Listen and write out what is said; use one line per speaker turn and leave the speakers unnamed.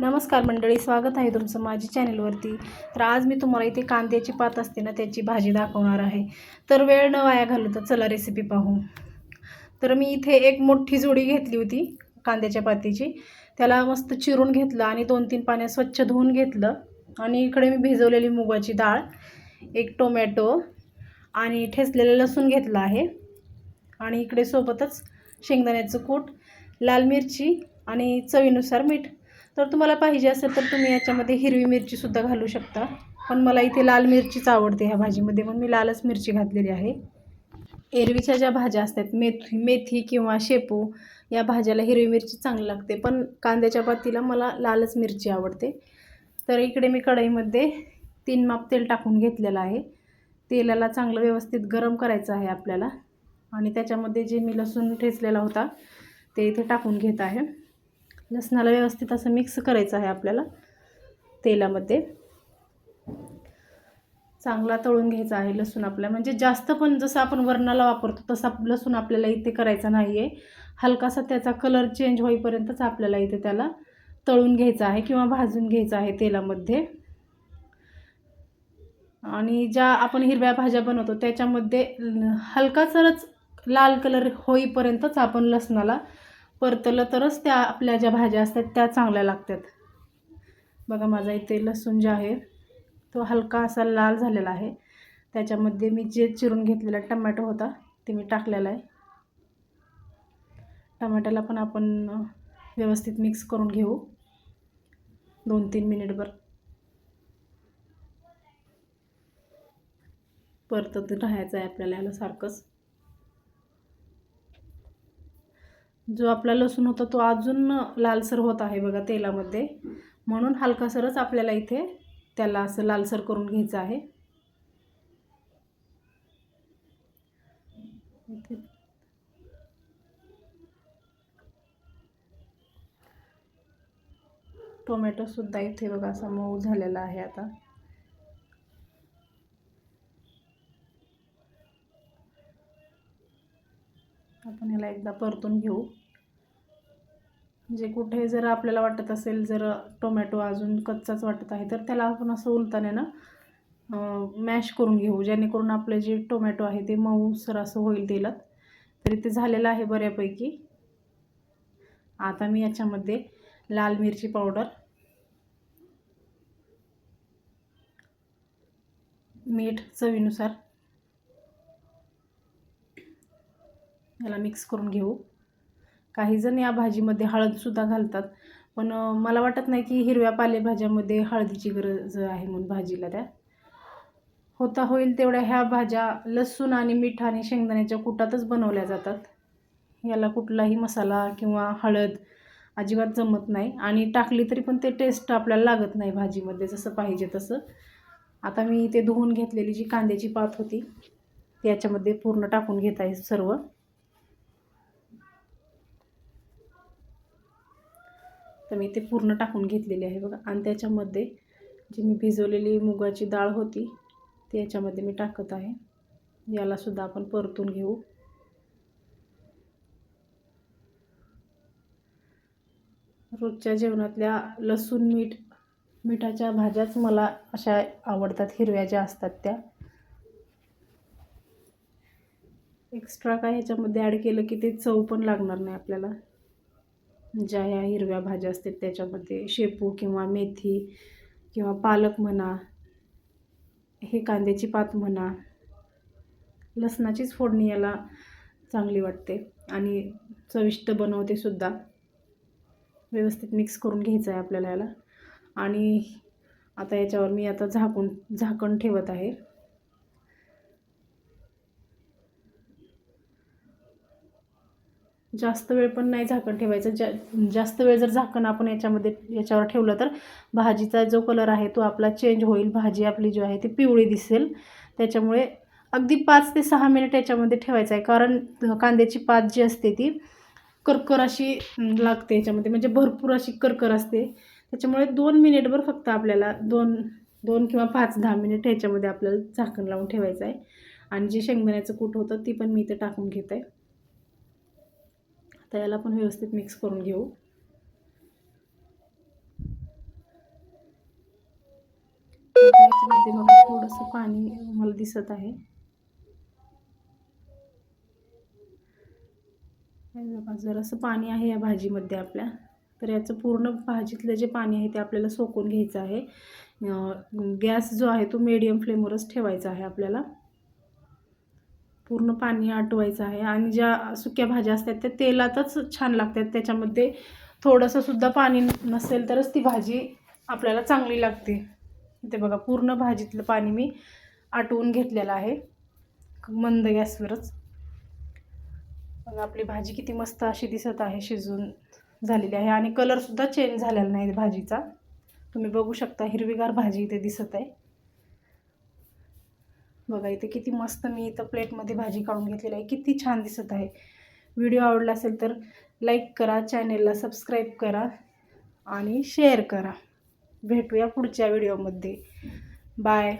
नमस्कार मंडळी स्वागत आहे तुमचं माझी चॅनलवरती. तर आज मी तुम्हाला इथे कांद्याची पात असते ना त्याची भाजी दाखवणार आहे. तर वेळ न वाया घालू तर चला रेसिपी पाहू. तर मी इथे एक मोठी जोडी घेतली होती कांद्याच्या पातीची. त्याला मस्त चिरून घेतलं आणि दोन तीन पाण्या स्वच्छ धुवून घेतलं. आणि इकडे मी भिजवलेली मुगाची डाळ एक टोमॅटो आणि ठेचलेलं लसूण घेतलं आहे. आणि इकडे सोबतच शेंगदाण्याचं कूट लाल मिरची आणि चवीनुसार मीठ. तर तुम्हाला पाहिजे असेल तर तुम्ही याच्यामध्ये हिरवी मिरचीसुद्धा घालू शकता. पण मला इथे लाल मिरचीच आवडते ह्या भाजीमध्ये म्हणून मी लालच मिरची घातलेली आहे. एरवीच्या ज्या भाज्या असतात मेथी मेथी किंवा शेपू या भाज्याला हिरवी मिरची चांगली लागते. पण कांद्याच्या पातीला मला लालच मिरची आवडते. तर इकडे मी कढईमध्ये तीन माप तेल टाकून घेतलेलं आहे. तेलाला चांगलं व्यवस्थित गरम करायचं आहे आपल्याला. आणि त्याच्यामध्ये जे मी लसूण ठेचलेला होता ते इथे टाकून घेत आहे. लसणाला व्यवस्थित असं मिक्स करायचं आहे आपल्याला तेलामध्ये. चांगला तळून घ्यायचा आहे लसूण आपल्या म्हणजे जास्त पण जसं आपण वरणाला वापरतो तसा लसूण आपल्याला इथे करायचा नाही आहे हलकासा त्याचा कलर चेंज होईपर्यंतच आपल्याला इथे त्याला तळून घ्यायचा आहे किंवा भाजून घ्यायचा आहे तेलामध्ये. आणि ज्या आपण हिरव्या भाज्या बनवतो त्याच्यामध्ये हलकासरच लाल कलर होईपर्यंतच आपण लसणाला परतलं तरच त्या आपल्या ज्या भाज्या असतात त्या चांगल्या लागतात. बघा माझा इथे लसूण जे आहे तो हलका असा लाल झालेला आहे. त्याच्यामध्ये मी जे चिरून घेतलेला टमॅटो होता ते मी टाकलेला आहे. टमाट्याला पण आपण व्यवस्थित मिक्स करून घेऊ. दोन तीन मिनिटभर. परतत राहायचं आहे आपल्याला याला सारखंच. जो आपला लसूण होता तो अजून लालसर होत आहे बघा तेलामध्ये. म्हणून हलकासरच आपल्याला इथे त्याला असं लालसर करून घ्यायचं आहे. टोमॅटोसुद्धा इथे बघा असा मऊ झालेला आहे आता. आपण ह्याला एकदा परतून घेऊ. म्हणजे कुठे जर आपल्याला वाटत असेल जर टोमॅटो अजून कच्चाच वाटत आहे तर त्याला आपण असं उलताने मॅश करून घेऊ जेणेकरून आपले जे टोमॅटो आहे ते मऊसर असं होईल तेलात. तरी ते झालेलं आहे बऱ्यापैकी. आता मी याच्यामध्ये लाल मिरची पावडर मीठ चवीनुसार याला मिक्स करून घेऊ. काहीजण या भाजीमध्ये हळदसुद्धा घालतात. पण मला वाटत नाही की हिरव्या पालेभाज्यामध्ये हळदीची गरज आहे म्हणून भाजीला त्या. होता होईल तेवढ्या ह्या भाज्या लसूण आणि मीठ आणि शेंगदाण्याच्या कुटातच बनवल्या जातात. याला कुठलाही मसाला किंवा हळद अजिबात जमत नाही आणि टाकली तरी पण ते टेस्ट आपल्याला लागत नाही भाजीमध्ये जसं पाहिजे तसं. आता मी ते धुवून घेतलेली जी कांद्याची पात होती त्याच्यामध्ये पूर्ण टाकून घेत आहे सर्व. तर मी ते पूर्ण टाकून घेतलेली आहे बघा. आणि त्याच्यामध्ये जी मी भिजवलेली मुगाची डाळ होती ती याच्यामध्ये मी टाकत आहे. यालासुद्धा आपण परतून घेऊ. रोजच्या जेवणातल्या लसूण मीठ मिठाच्या भाज्याच मला अशा आवडतात हिरव्या ज्या असतात त्या. एक्स्ट्रा काय ह्याच्यामध्ये ॲड केलं की ते चव पण लागणार नाही आपल्याला. ज्या या हिरव्या भाज्या असतात त्याच्यामध्ये शेपू किंवा मेथी किंवा पालक म्हणा हे कांद्याची पात म्हणा लसणाचीच फोडणी याला चांगली वाटते आणि चविष्ट बनवते सुद्धा. व्यवस्थित मिक्स करून घ्यायचं आहे आपल्याला याला. आणि आता याच्यावर मी आता झाकून झाकण ठेवत आहे. जास्त वेळ पण नाही झाकण ठेवायचं. जा जास्त वेळ जर झाकण आपण याच्यामध्ये याच्यावर ठेवलं तर भाजीचा जो कलर आहे तो आपला चेंज होईल. भाजी आपली जी आहे ती पिवळी दिसेल. त्याच्यामुळे अगदी पाच ते सहा मिनिट याच्यामध्ये ठेवायचं आहे. कारण कांद्याची पात जी असते ती करकर अशी लागते याच्यामध्ये. म्हणजे भरपूर अशी करकर असते. त्याच्यामुळे दोन मिनिटभर फक्त आपल्याला दोन दोन किंवा पाच दहा मिनिट ह्याच्यामध्ये आपल्याला झाकण लावून ठेवायचं आहे. आणि जे शेंगदाण्याचं कूट होतं ती पण मी इथे टाकून घेत. आहे आता याला पण व्यवस्थित मिक्स करून घेऊ. याच्यामध्ये बघा थोडंसं पाणी मला दिसत आहे. जरासं पाणी आहे या भाजीमध्ये आपल्या. तर याचं पूर्ण भाजीतलं जे पाणी आहे ते आपल्याला सोकून घ्यायचं आहे. गॅस जो आहे तो मीडियम फ्लेमवरच ठेवायचा आहे आपल्याला. पूर्ण पाणी आटवायचं आहे आणि ज्या सुक्या भाज्या असतात त्या तेलातच छान लागतात. त्याच्यामध्ये थोडंसंसुद्धा पाणी नसेल तरच ती भाजी आपल्याला चांगली लागते. ते बघा पूर्ण भाजीतलं पाणी मी आटवून घेतलेलं आहे. मंद गॅसवरच. बघा आपली भाजी किती मस्त अशी दिसत आहे शिजून झालेली आहे आणि कलरसुद्धा चेंज झालेला नाही भाजीचा. तुम्ही बघू शकता हिरवीगार भाजी इथे दिसत आहे. बघा इथे किती मस्त मी इथं प्लेटमध्ये भाजी काढून घेतलेली आहे. किती छान दिसत आहे. व्हिडिओ आवडला असेल तर लाईक करा चॅनेलला सबस्क्राईब करा आणि शेअर करा. भेटूया पुढच्या व्हिडिओमध्ये. बाय.